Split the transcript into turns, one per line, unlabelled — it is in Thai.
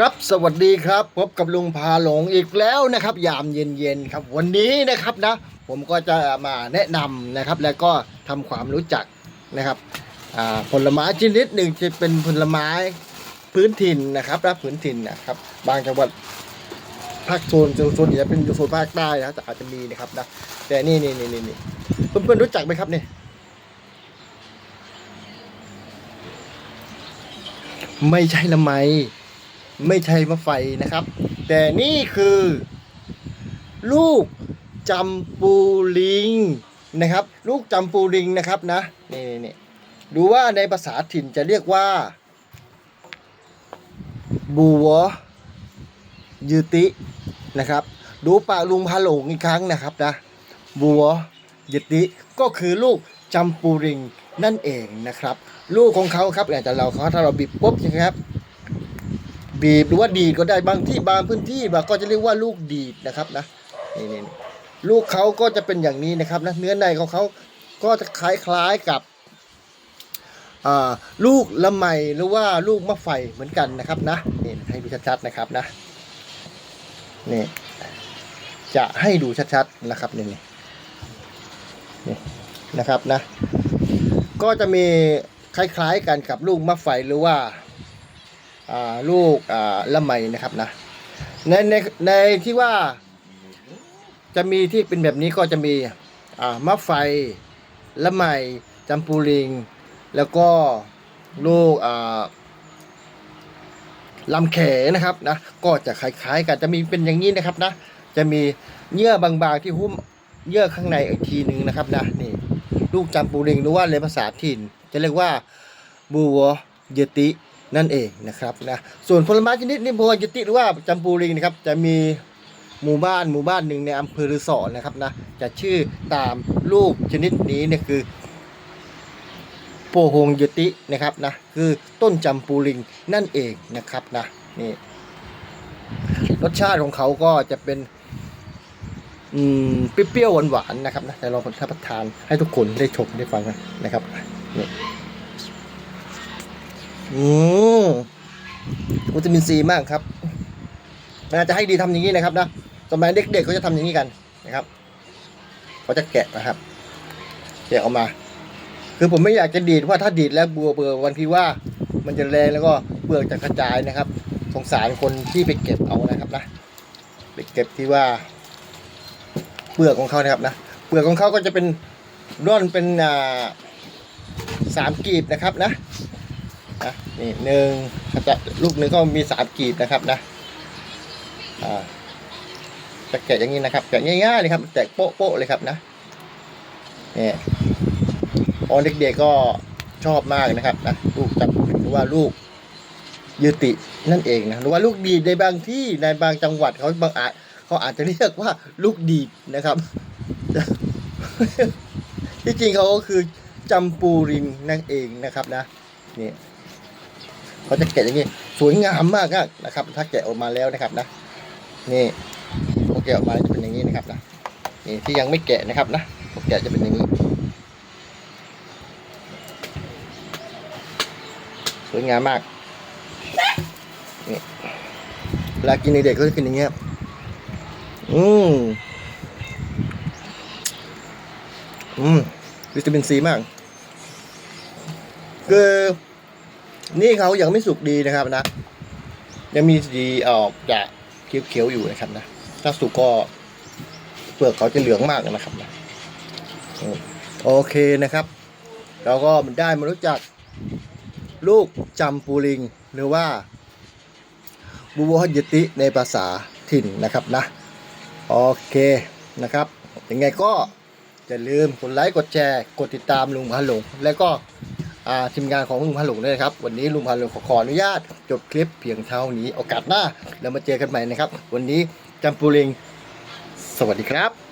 ครับ สวัสดีครับ พบกับลุงพาหลงอีกแล้วนะครับ ยามเย็นๆครับ วันนี้นะครับนะ ผมก็จะมาแนะนำนะครับ แล้วก็ทำความรู้จักนะครับผลไม้ชนิดหนึ่งจะเป็นผลไม้พื้นถิ่นนะครับและพื้นถิ่นนะครับ บางจังหวัดภาคโซนโซนจะเป็นโซนภาคใต้นะแต่อาจจะมีนะครับนะแต่นี่นี่นี่นี่นี่เพื่อนๆรู้จักไหมครับเนี่ยไม่ใช่ละไม ไม่ใช่มะไฟนะครับ แต่นี่คือ ลูกจำปูลิงนะครับ ลูกจำปูลิงนะครับนะนี่นี่นี่ดูว่าในภาษาถิ่นจะเรียกว่าบัวยืตินะครับ ดูปากลุงพาหลงอีกครั้งนะครับนะบัวยืติก็คือลูกจำปูลิงนั่นเองนะครับ ลูกของเขาครับอย่างแต่เราเขาถ้าเราบีบปุ๊บใช่ไหมครับ บีบหรือว่าดีดก็ได้บางที่บางพื้นที่บางก็จะเรียกว่าลูกดีดนะครับนะนี่นี่ลูกเขาก็จะเป็นอย่างนี้นะครับนะเนื้อในของเขาก็จะคล้ายๆกับลูกละไมหรือว่าลูกมะไฟเหมือนกันนะครับนะนี่ให้ดูชัดๆนะครับนะนี่จะให้ดูชัดๆนะครับนี่นี่นะครับนะก็จะมีคล้ายๆกันกับลูกมะไฟหรือว่า ลูกละไมนะครับนะในในในที่ว่าจะมีที่เป็นแบบนี้ก็จะมีมะไฟละไมจำปูลิง แล้วก็ลูกลำแขนะครับนะก็จะคล้ายๆกันจะมีเป็นอย่างนี้นะครับนะ จะมีเยื่อบางๆที่หุ้มเยื่อข้างในอีกทีหนึ่งนะครับนะนี่ลูกจำปูลิงหรือว่าในภาษาถิ่น จะเรียกว่าบูวเยติ นั่นเองนะครับนะส่วนผลไม้ชนิดนี้บัวจิติหรือว่าจำปูริงนะครับจะมีหมู่บ้านหมู่บ้านหนึ่งในอำเภอรือสอนะครับนะจะชื่อตามลูกชนิดนี้เนี่ยคือโปฮงยตินะครับนะคือต้นจำปูริงนั่นเองนะครับนะนี่รสชาติของเขาก็จะเป็นอืมเปรี้ยวๆหวานๆนะครับนะแต่เราคนรับประทานให้ทุกคนได้ชมได้ฟังนะครับนี่อืม วิตามินซีมากครับน่าจจะให้ดีทำอย่างนี้นะครับนะสมัยเด็กๆเขาจะทำอย่างนี้กันนะครับเขาจะแกะนะครับ แกะออกมา คือผมไม่อยากจะดีดเพราะถ้าดีดแล้วบัวเบื่อวันที่ว่ามันจะแรงแล้วก็เปลือกจะกระจายนะครับ สงสารคนที่ไปเก็บเอานะครับนะไปเก็บที่ว่าเปลือกของเขานะครับนะเปลือกของเขาก็จะเป็นร่อนเป็นอ่าสามกีบนะครับนะ นะนี่หนึ่งจะลูกหนึ่งก็มีสามกีบนะครับนะอ่าจะแกะอย่างนี้นะครับแกะง่ายๆเลยครับแกะโป๊ะๆเลยครับนะนี่ตอนเด็กๆก็ชอบมากนะครับนะลูกจับหรือว่าลูกยืตินั่นเองนะหรือว่าลูกดีดในบางที่ในบางจังหวัดเขาบางอาจเขาอาจจะเรียกว่าลูกดีดนะครับ ที่จริงเขาก็คือจำปูริงนั่นเองนะครับนะนี่ เขาจะแกะอย่างนี้สวยงามมากนะครับ ถ้าแกะออกมาแล้วนะครับนะนี่พอแกะออกมาจะเป็นอย่างนี้นะครับนะนี่ที่ยังไม่แกะนะครับนะพอแกะจะเป็นอย่างนี้สวยงามมากนี่เวลากินเด็กๆก็จะกินอย่างเงี้ยอืมอืมวิตามินซีมากคือ นี่เขายังไม่สุกดีนะครับนะ ยังมีสีออกจะเขียวๆอยู่นะครับนะ ถ้าสุกก็เปลือกเขาจะเหลืองมากนะครับนะโอเคนะครับ เราก็ได้มารู้จักลูกจำปูลิง หรือว่าบูโบฮัยติในภาษาถิ่นนะครับนะ โอเคนะครับยังไงก็อย่าลืมกดไลค์กดแชร์ กดติดตามลุงพันหลง แล้วก็ ทีมงานของลุงพันหลงด้วยนะครับ วันนี้ลุงพันหลงขอขออนุญาต จบคลิปเพียงเท่านี้โอกาสหน้าเรามาเจอกันใหม่นะครับ วันนี้จำปูลิงสวัสดีครับ